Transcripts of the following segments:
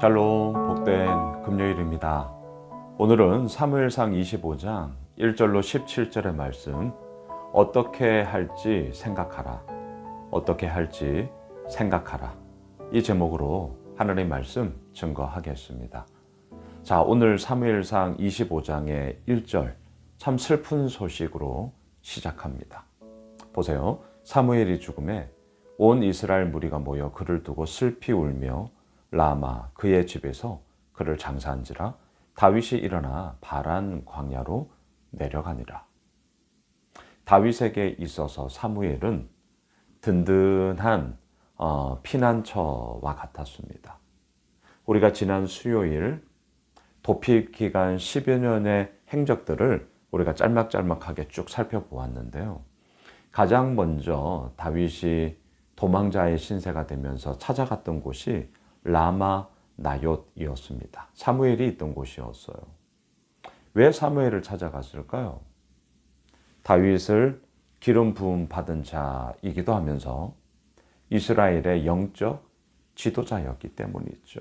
샬롬 복된 금요일입니다. 오늘은 사무엘상 25장 1절로 17절의 말씀 어떻게 할지 생각하라. 어떻게 할지 생각하라. 이 제목으로 하나님의 말씀 증거하겠습니다. 자, 오늘 사무엘상 25장의 1절 참 슬픈 소식으로 시작합니다. 보세요. 사무엘이 죽음에 온 이스라엘 무리가 모여 그를 두고 슬피 울며 라마 그의 집에서 그를 장사한지라 다윗이 일어나 바란 광야로 내려가니라. 다윗에게 있어서 사무엘은 든든한 어, 피난처와 같았습니다. 우리가 지난 수요일 도피 기간 10여 년의 행적들을 우리가 짤막짤막하게 쭉 살펴보았는데요. 가장 먼저 다윗이 도망자의 신세가 되면서 찾아갔던 곳이 라마 나옅이었습니다. 사무엘이 있던 곳이었어요. 왜 사무엘을 찾아갔을까요? 다윗을 기름 부음 받은 자이기도 하면서 이스라엘의 영적 지도자였기 때문이죠.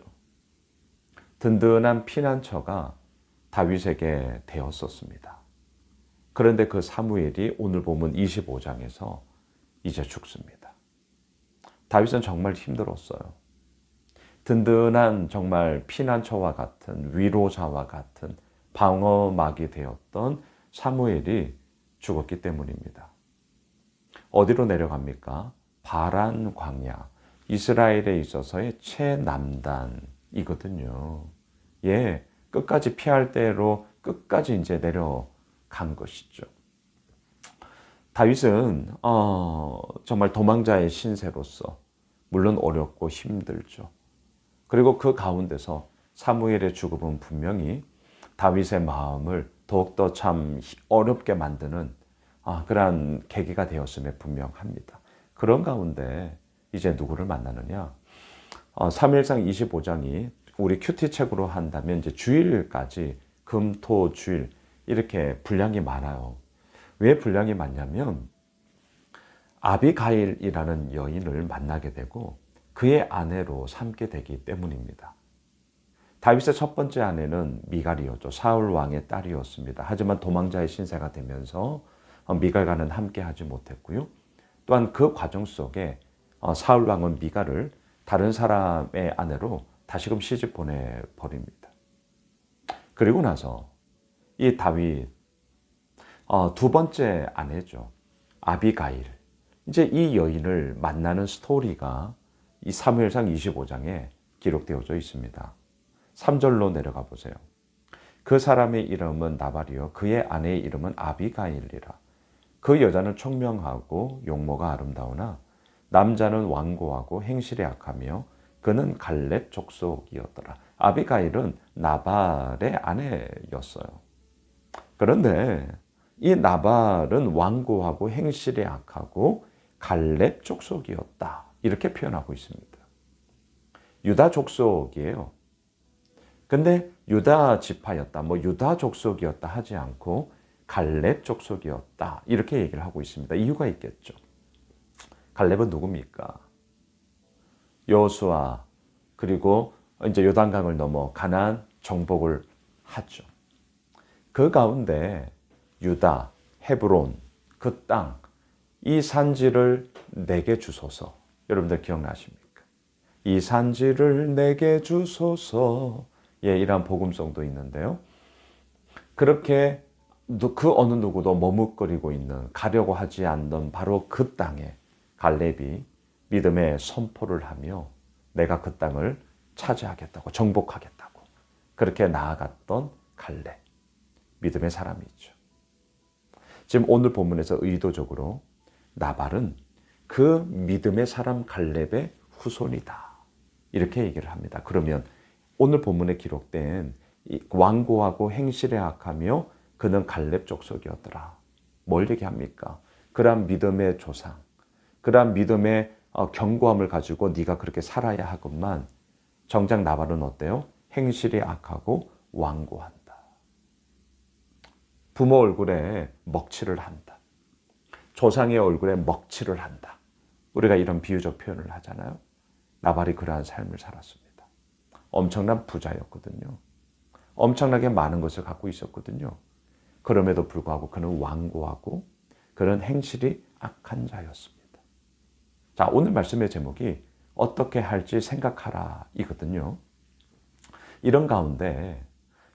든든한 피난처가 다윗에게 되었었습니다. 그런데 그 사무엘이 오늘 보면 25장에서 이제 죽습니다. 다윗은 정말 힘들었어요. 든든한 정말 피난처와 같은 위로자와 같은 방어막이 되었던 사무엘이 죽었기 때문입니다. 어디로 내려갑니까? 바란 광야. 이스라엘에 있어서의 최남단이거든요. 예, 끝까지 피할 대로 끝까지 이제 내려간 것이죠. 다윗은 어, 정말 도망자의 신세로서 물론 어렵고 힘들죠. 그리고 그 가운데서 사무엘의 죽음은 분명히 다윗의 마음을 더욱더 참 어렵게 만드는 아, 그러한 계기가 되었음에 분명합니다. 그런 가운데 이제 누구를 만나느냐? 어, 3일상 25장이 우리 큐티 책으로 한다면 이제 주일까지 금, 토, 주일 이렇게 분량이 많아요. 왜 분량이 많냐면 아비가일이라는 여인을 만나게 되고 그의 아내로 삼게 되기 때문입니다. 다윗의 첫 번째 아내는 미갈이었죠. 사울 왕의 딸이었습니다. 하지만 도망자의 신세가 되면서 미갈과는 함께 하지 못했고요. 또한 그 과정 속에 사울 왕은 미갈을 다른 사람의 아내로 다시금 시집 보내 버립니다. 그리고 나서 이 다윗 두 번째 아내죠. 아비가일. 이제 이 여인을 만나는 스토리가 이 사무엘상 25장에 기록되어져 있습니다. 3절로 내려가 보세요. 그 사람의 이름은 나발이요 그의 아내의 이름은 아비가일이라. 그 여자는 총명하고 용모가 아름다우나 남자는 완고하고 행실에 약하며 그는 갈렙 족속이었더라. 아비가일은 나발의 아내였어요. 그런데 이 나발은 완고하고 행실에 약하고 갈렙 족속이었다. 이렇게 표현하고 있습니다. 유다 족속이에요. 근데 유다 지파였다, 뭐 유다 족속이었다 하지 않고 갈렙 족속이었다 이렇게 얘기를 하고 있습니다. 이유가 있겠죠. 갈렙은 누굽니까? 여수아 그리고 이제 요단강을 넘어 가난 정복을 하죠. 그 가운데 유다, 헤브론 그 땅, 이 산지를 내게 주소서. 여러분들 기억나십니까? 이 산지를 내게 주소서. 예, 이런 복음성도 있는데요. 그렇게 그 어느 누구도 머뭇거리고 있는 가려고 하지 않던 바로 그 땅에 갈렙이 믿음의 선포를 하며 내가 그 땅을 차지하겠다고 정복하겠다고 그렇게 나아갔던 갈렙 믿음의 사람이죠. 지금 오늘 본문에서 의도적으로 나발은 그 믿음의 사람 갈렙의 후손이다. 이렇게 얘기를 합니다. 그러면 오늘 본문에 기록된 완고하고 행실에 악하며 그는 갈렙 족속이었더라. 뭘 얘기합니까? 그러한 믿음의 조상, 그러한 믿음의 어, 견고함을 가지고 네가 그렇게 살아야 하건만 정작 나발은 어때요? 행실이 악하고 완고한다. 부모 얼굴에 먹칠을 한다. 조상의 얼굴에 먹칠을 한다. 우리가 이런 비유적 표현을 하잖아요. 나발이 그러한 삶을 살았습니다. 엄청난 부자였거든요. 엄청나게 많은 것을 갖고 있었거든요. 그럼에도 불구하고 그는 완고하고 그런 행실이 악한 자였습니다. 자, 오늘 말씀의 제목이 어떻게 할지 생각하라 이거든요. 이런 가운데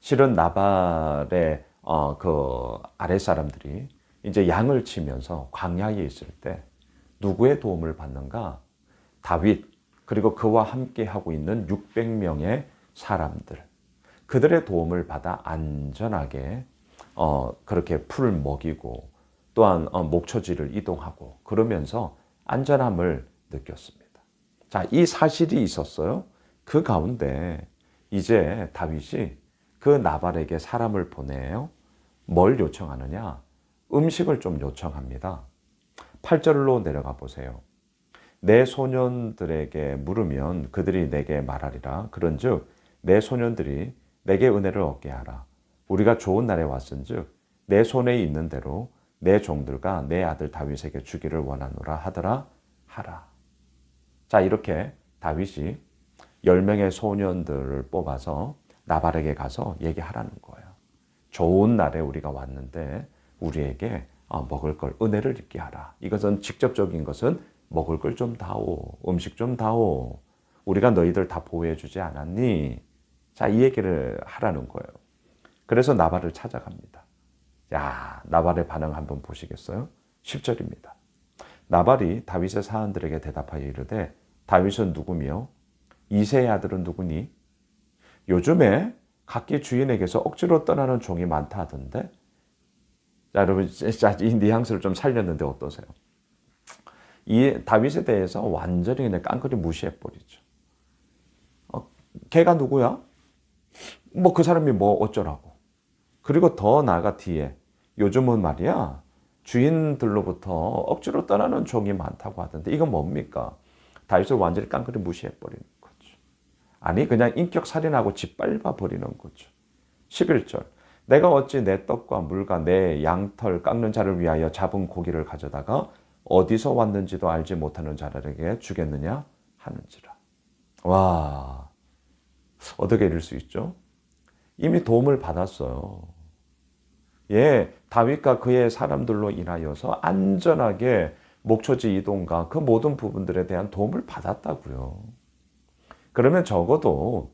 실은 나발의 어, 그 아래 사람들이 이제 양을 치면서 광야에 있을 때 누구의 도움을 받는가? 다윗 그리고 그와 함께 하고 있는 600명의 사람들 그들의 도움을 받아 안전하게 어, 그렇게 풀을 먹이고 또한 어, 목초지를 이동하고 그러면서 안전함을 느꼈습니다. 자, 이 사실이 있었어요. 그 가운데 이제 다윗이 그 나발에게 사람을 보내요. 뭘 요청하느냐? 음식을 좀 요청합니다. 8절로 내려가 보세요. 내 소년들에게 물으면 그들이 내게 말하리라. 그런즉 내 소년들이 내게 은혜를 얻게 하라. 우리가 좋은 날에 왔은즉 내 손에 있는 대로 내 종들과 내 아들 다윗에게 주기를 원하노라 하더라 하라. 자 이렇게 다윗이 열 명의 소년들을 뽑아서 나발에게 가서 얘기하라는 거예요. 좋은 날에 우리가 왔는데 우리에게 어, 먹을 걸 은혜를 입게 하라. 이것은 직접적인 것은 먹을 걸 좀 다오, 음식 좀 다오. 우리가 너희들 다 보호해 주지 않았니? 자, 이 얘기를 하라는 거예요. 그래서 나발을 찾아갑니다. 야, 나발의 반응 한번 보시겠어요? 10절입니다. 나발이 다윗의 사람들에게 대답하여 이르되 다윗은 누구며 이세의 아들은 누구니? 요즘에 각기 주인에게서 억지로 떠나는 종이 많다 하던데 자, 여러분 이 뉘앙스를 좀 살렸는데 어떠세요? 이 다윗에 대해서 완전히 그냥 깡그리 무시해 버리죠. 어, 걔가 누구야? 뭐 그 사람이 뭐 어쩌라고. 그리고 더 나아가 뒤에 요즘은 말이야 주인들로부터 억지로 떠나는 종이 많다고 하던데 이건 뭡니까? 다윗을 완전히 깡그리 무시해 버리는 거죠. 아니 그냥 인격 살인하고 짓밟아 버리는 거죠. 11절 내가 어찌 내 떡과 물과 내 양털 깎는 자를 위하여 잡은 고기를 가져다가 어디서 왔는지도 알지 못하는 자들에게 주겠느냐 하는지라. 와, 어떻게 이럴 수 있죠? 이미 도움을 받았어요. 예, 다윗과 그의 사람들로 인하여서 안전하게 목초지 이동과 그 모든 부분들에 대한 도움을 받았다고요. 그러면 적어도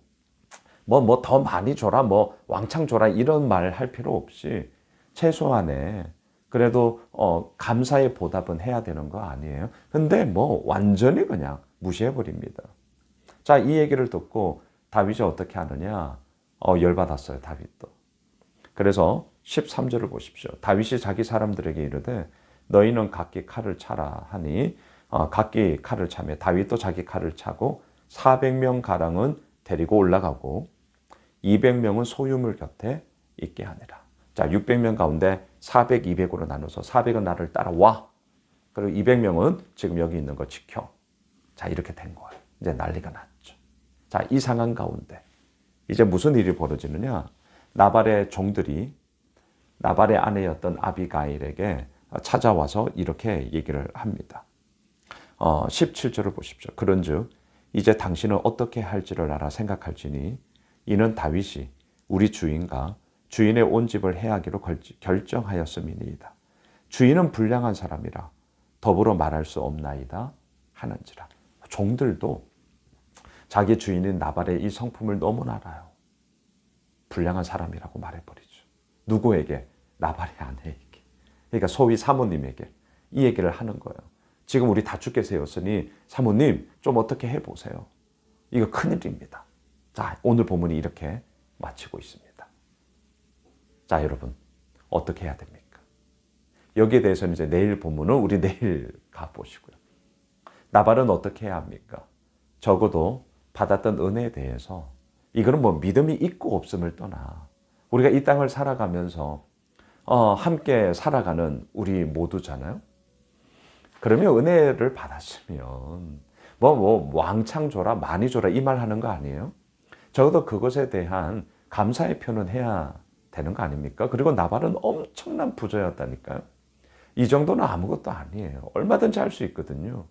뭐, 뭐 더 많이 줘라, 뭐 왕창 줘라, 이런 말 할 필요 없이 최소한의 그래도 어, 감사의 보답은 해야 되는 거 아니에요? 근데 뭐 완전히 그냥 무시해 버립니다. 자, 이 얘기를 듣고 다윗이 어떻게 하느냐? 어, 열받았어요, 다윗도. 그래서 13절을 보십시오. 다윗이 자기 사람들에게 이르되 너희는 각기 칼을 차라 하니 어, 각기 칼을 차며 다윗도 자기 칼을 차고 400명 가량은 데리고 올라가고 200명은 소유물 곁에 있게 하니라. 자, 600명 가운데 400, 200으로 나눠서 400은 나를 따라와. 그리고 200명은 지금 여기 있는 거 지켜. 자, 이렇게 된 거예요. 이제 난리가 났죠. 자, 이 상황 가운데 이제 무슨 일이 벌어지느냐? 나발의 종들이 나발의 아내였던 아비가일에게 찾아와서 이렇게 얘기를 합니다. 어, 17절을 보십시오. 그런즉 이제 당신은 어떻게 할지를 알아 생각할지니 이는 다윗이 우리 주인과 주인의 온 집을 해하기로 결정하였음이니이다. 주인은 불량한 사람이라 더불어 말할 수 없나이다 하는지라. 종들도 자기 주인인 나발의 이 성품을 너무 알아요. 불량한 사람이라고 말해버리죠. 누구에게? 나발의 아내에게. 그러니까 소위 사모님에게 이 얘기를 하는 거예요. 지금 우리 다 죽게 세웠으니 사모님 좀 어떻게 해보세요. 이거 큰일입니다. 자, 오늘 본문이 이렇게 마치고 있습니다. 자, 여러분, 어떻게 해야 됩니까? 여기에 대해서는 이제 내일 본문은 우리 내일 가보시고요. 나발은 어떻게 해야 합니까? 적어도 받았던 은혜에 대해서 이거는 뭐 믿음이 있고 없음을 떠나 우리가 이 땅을 살아가면서 어, 함께 살아가는 우리 모두잖아요. 그러면 은혜를 받았으면 뭐, 뭐, 왕창 줘라, 많이 줘라, 이 말 하는 거 아니에요? 적어도 그것에 대한 감사의 표는 해야 되는 거 아닙니까? 그리고 나발은 엄청난 부자였다니까요. 이 정도는 아무것도 아니에요. 얼마든지 할 수 있거든요.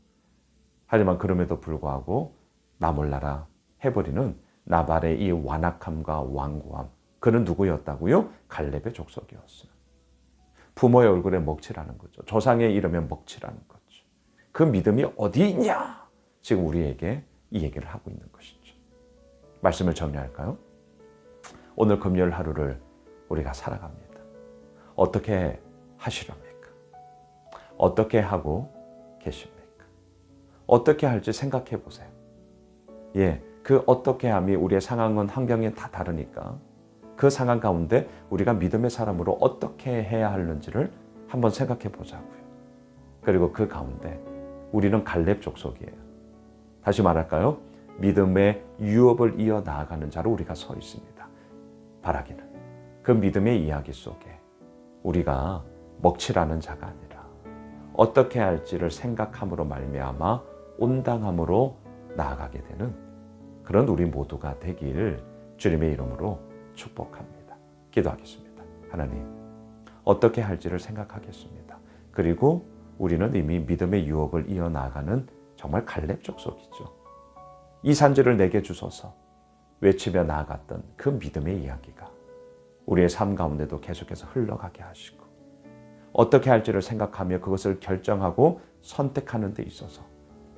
하지만 그럼에도 불구하고 나 몰라라 해버리는 나발의 이 완악함과 완고함 그는 누구였다고요? 갈렙의 족속이었어요. 부모의 얼굴에 먹칠하는 거죠. 조상의 이름에 먹칠하는 거죠. 그 믿음이 어디 있냐? 지금 우리에게 이 얘기를 하고 있는 것이죠. 말씀을 정리할까요? 오늘 금요일 하루를 우리가 살아갑니다. 어떻게 하시렵니까? 어떻게 하고 계십니까? 어떻게 할지 생각해 보세요. 예, 그 어떻게 함이 우리의 상황은 환경이 다 다르니까 그 상황 가운데 우리가 믿음의 사람으로 어떻게 해야 하는지를 한번 생각해 보자고요. 그리고 그 가운데 우리는 갈렙 족속이에요. 다시 말할까요? 믿음의 유업을 이어 나아가는 자로 우리가 서 있습니다. 바라기는 그 믿음의 이야기 속에 우리가 먹칠하는 자가 아니라 어떻게 할지를 생각함으로 말미암아 온당함으로 나아가게 되는 그런 우리 모두가 되길 주님의 이름으로 축복합니다. 기도하겠습니다. 하나님, 어떻게 할지를 생각하겠습니다. 그리고 우리는 이미 믿음의 유업을 이어나가는 정말 갈렙 족 속이죠. 이 산지를 내게 주소서 외치며 나아갔던 그 믿음의 이야기가 우리의 삶 가운데도 계속해서 흘러가게 하시고 어떻게 할지를 생각하며 그것을 결정하고 선택하는 데 있어서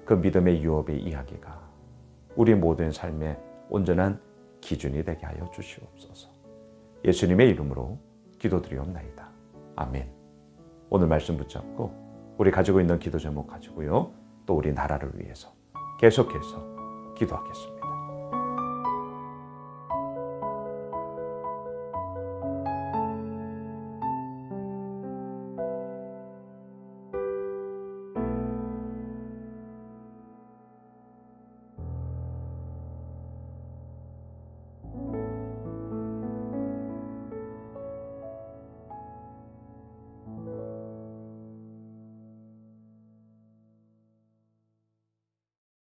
그 믿음의 유업의 이야기가 우리 모든 삶의 온전한 기준이 되게 하여 주시옵소서. 예수님의 이름으로 기도드리옵나이다. 아멘. 오늘 말씀 붙잡고 우리 가지고 있는 기도 제목 가지고요. 또 우리 나라를 위해서 계속해서 기도하겠습니다.